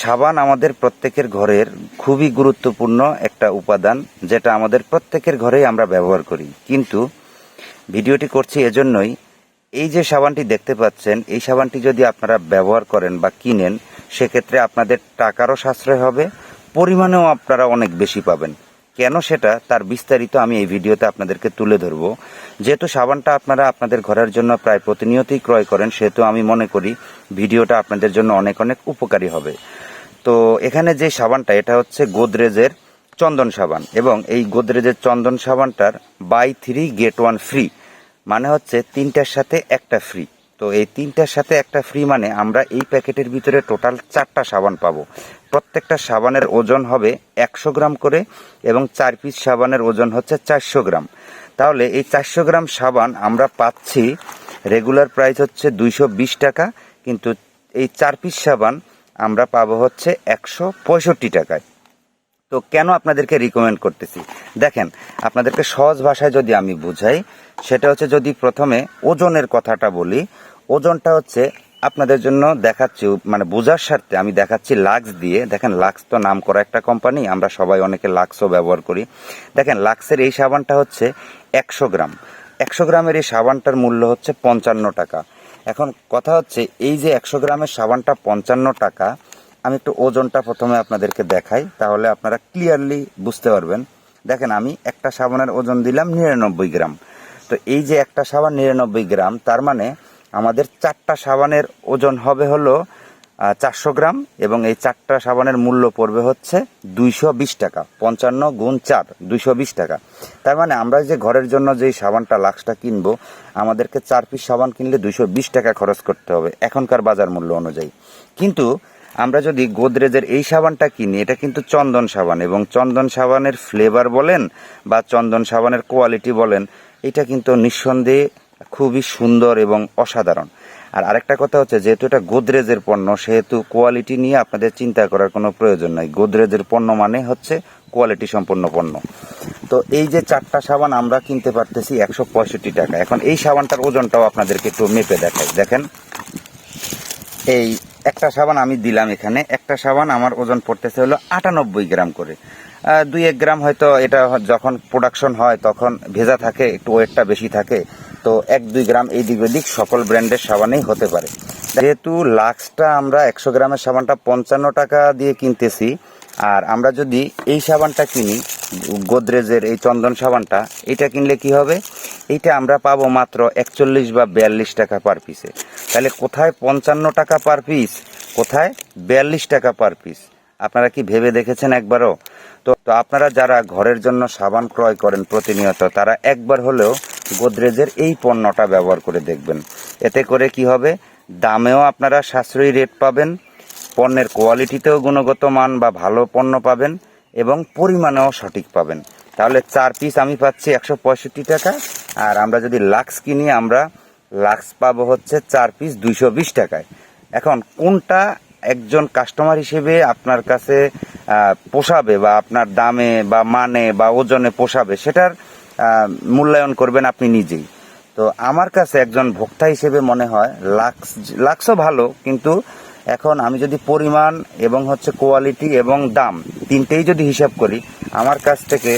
সাবান আমাদের প্রত্যেকের ঘরের খুবই গুরুত্বপূর্ণ একটা উপাদান, যেটা আমাদের প্রত্যেকের ঘরেই আমরা ব্যবহার করি। কিন্তু ভিডিওটি করছি এজন্যই এই যে সাবানটি দেখতে পাচ্ছেন, এই সাবানটি যদি আপনারা ব্যবহার করেন বা কিনেন, সেক্ষেত্রে আপনাদের টাকারও সাশ্রয় হবে, পরিমাণেও আপনারা অনেক বেশি পাবেন। কেন সেটা? তার বিস্তারিত আমি এই ভিডিওতে আপনাদেরকে তুলে ধরবো। যেহেতু সাবানটা আপনারা আপনাদের ঘরের জন্য প্রায় প্রতিনিয়তই ক্রয় করেন, সেহেতু আমি মনে করি ভিডিওটা আপনাদের জন্য অনেক অনেক উপকারী হবে। তো এখানে যে সাবানটা, এটা হচ্ছে গোদরেজের চন্দন সাবান এবং এই গোদরেজের চন্দন সাবানটার buy three get one free মানে হচ্ছে তিনটার সাথে একটা ফ্রি। তো এই তিনটার সাথে একটা ফ্রি মানে আমরা এই প্যাকেটের ভিতরে টোটাল চারটা সাবান পাবো। প্রত্যেকটা সাবানের ওজন হবে একশো গ্রাম করে এবং চার পিস সাবানের ওজন হচ্ছে চারশো গ্রাম। তাহলে এই চারশো গ্রাম সাবান আমরা পাচ্ছি রেগুলার প্রাইস হচ্ছে দুইশো বিশ টাকা, কিন্তু এই চার পিস সাবান আমরা পাবো হচ্ছে একশো পঁয়ষট্টি টাকায়। তো কেন আপনাদেরকে রিকমেন্ড করতেছি? দেখেন, আপনাদেরকে সহজ ভাষায় যদি আমি বুঝাই, সেটা হচ্ছে যদি প্রথমে ওজনের কথাটা বলি, ওজনটা হচ্ছে আপনাদের জন্য দেখাচ্ছি মানে বোঝার স্বার্থে আমি দেখাচ্ছি লাক্স দিয়ে। দেখেন, লাক্স তো নাম করা একটা কোম্পানি আমরা সবাই অনেকে লাক্সও ব্যবহার করি। দেখেন, লাক্সের এই সাবানটা হচ্ছে একশো গ্রাম। একশো গ্রামের এই সাবানটার মূল্য হচ্ছে পঞ্চান্ন টাকা। এখন কথা হচ্ছে, এই যে একশো গ্রামের সাবানটা পঞ্চান্ন টাকা, আমি একটু ওজনটা প্রথমে আপনাদেরকে দেখাই, তাহলে আপনারা ক্লিয়ারলি বুঝতে পারবেন। দেখেন, আমি একটা সাবানের ওজন দিলাম নিরানব্বই গ্রাম। তো এই যে একটা সাবান নিরানব্বই গ্রাম, তার মানে আমাদের চারটা সাবানের ওজন হবে হলো চারশো গ্রাম এবং এই চারটা সাবানের মূল্য পড়বে হচ্ছে দুইশো বিশ টাকা, পঞ্চান্ন গুণ চার, দুইশো বিশ টাকা। তার মানে আমরা যে ঘরের জন্য যে সাবানটা লাক্সটা কিনবো, আমাদেরকে চার পিস সাবান কিনলে দুইশো বিশ টাকা খরচ করতে হবে এখনকার বাজার মূল্য অনুযায়ী। কিন্তু আমরা যদি গোদরেজের এই সাবানটা কিনি, এটা কিন্তু চন্দন সাবান এবং চন্দন সাবানের ফ্লেভার বলেন বা চন্দন সাবানের কোয়ালিটি বলেন, এটা কিন্তু নিঃসন্দেহে খুবই সুন্দর এবং অসাধারণ। আর আরেকটা কথা হচ্ছে, যেহেতু এটা গোদরেজের পণ্য, সেহেতু কোয়ালিটি নিয়ে আপনাদের চিন্তা করার কোনো প্রয়োজন নাই। গোদরেজের পণ্য মানে হচ্ছে কোয়ালিটি সম্পন্ন পণ্য। তো এই যে চারটা সাবান আমরা কিনতে পারতেছি একশো পঁয়ষট্টি টাকা। এখন এই সাবানটার ওজনটাও আপনাদেরকে একটু মেপে দেখাই। দেখেন, এই একটা সাবান আমি দিলাম এখানে। একটা সাবান আমার ওজন পড়তেছে হলো আটানব্বই গ্রাম করে। দুই এক গ্রাম হয়তো এটা যখন প্রোডাকশন হয়, তখন ভেজা থাকে, একটু ওয়েটটা বেশি থাকে। তো এক, দুই গ্রাম এই দিক ওদিক সকল ব্র্যান্ডের সাবানেই হতে পারে। যেহেতু লাক্সটা আমরা একশো গ্রামের সাবানটা পঞ্চান্ন টাকা দিয়ে কিনতেছি, আর আমরা যদি এই সাবানটা কিনি, গোদরেজের এই চন্দন সাবানটা, এটা কিনলে কি হবে? এইটা আমরা পাবো মাত্র একচল্লিশ বা বিয়াল্লিশ টাকা পার পিসে। তাহলে কোথায় পঞ্চান্ন টাকা পার পিস, কোথায় বিয়াল্লিশ টাকা পার পিস? আপনারা কি ভেবে দেখেছেন একবারও? তো তো আপনারা যারা ঘরের জন্য সাবান ক্রয় করেন প্রতিনিয়ত, তারা একবার হলেও গোদরেজের এই পণ্যটা ব্যবহার করে দেখবেন। এতে করে কি হবে? দামেও আপনারা সাশ্রয়ী রেট পাবেন, পণ্যের কোয়ালিটিতেও গুণগত মান বা ভালো পণ্য পাবেন এবং পরিমাণেও সঠিক পাবেন। তাহলে চার পিস আমি পাচ্ছি একশো পঁয়ষট্টি টাকা, আর আমরা যদি লাক্স কিনি, আমরা লাক্স পাবো হচ্ছে চার পিস দুইশো বিশ টাকায়। এখন কোনটা একজন কাস্টমার হিসেবে আপনার কাছে পোষাবে বা আপনার দামে বা মানে বা ওজনে পোষাবে, সেটার মূল্যায়ন করবেন আপনি নিজেই। তো আমার কাছে একজন ভোক্তা হিসেবে মনে হয় লাক্স, লাক্সও ভালো, কিন্তু এখন আমি যদি পরিমাণ এবং হচ্ছে কোয়ালিটি এবং দাম তিনটেই যদি হিসাব করি, আমার কাছ থেকে,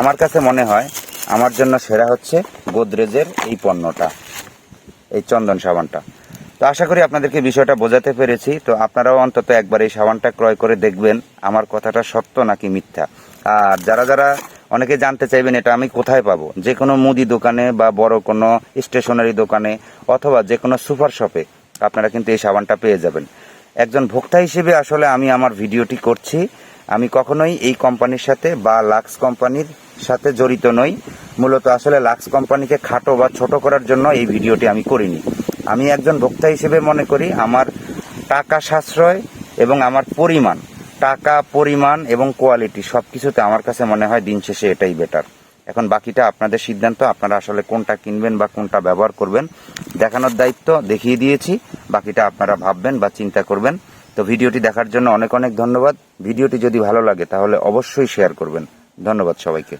আমার কাছে মনে হয় আমার জন্য সেরা হচ্ছে গোদরেজের এই পণ্যটা, এই চন্দন সাবানটা। তো আশা করি আপনাদেরকে বিষয়টা বোঝাতে পেরেছি। তো আপনারাও অন্তত একবার এই সাবানটা ক্রয় করে দেখবেন, আমার কথাটা সত্য নাকি মিথ্যা। আর যারা যারা অনেকে জানতে চাইবেন এটা আমি কোথায় পাবো? যে কোনো মুদি দোকানে বা বড় কোনো স্টেশনারি দোকানে অথবা যে কোনো সুপার শপে আপনারা কিন্তু এই সাবানটা পেয়ে যাবেন। একজন ভোক্তা হিসেবে আসলে আমি আমার ভিডিওটি করছি। আমি কখনোই এই কোম্পানির সাথে বা লাক্স কোম্পানির সাথে জড়িত নই। মূলত আসলে লাক্স কোম্পানিকে খাটো বা ছোট করার জন্য এই ভিডিওটি আমি করিনি। আমি একজন ভোক্তা হিসেবে মনে করি আমার টাকা সাশ্রয় এবং আমার পরিমাণ টাকা, পরিমাণ এবং কোয়ালিটি সব কিছুতে আমার কাছে মনে হয় দিন শেষে এটাই বেটার এখন বাকিটা আপনাদের সিদ্ধান্ত, আপনারা আসলে কোনটা কিনবেন বা কোনটা ব্যবহার করবেন। দেখানোর দায়িত্ব দেখিয়ে দিয়েছি, বাকিটা আপনারা ভাববেন বা চিন্তা করবেন। তো ভিডিওটি দেখার জন্য অনেক অনেক ধন্যবাদ। ভিডিওটি যদি ভালো লাগে তাহলে অবশ্যই শেয়ার করবেন। ধন্যবাদ সবাইকে।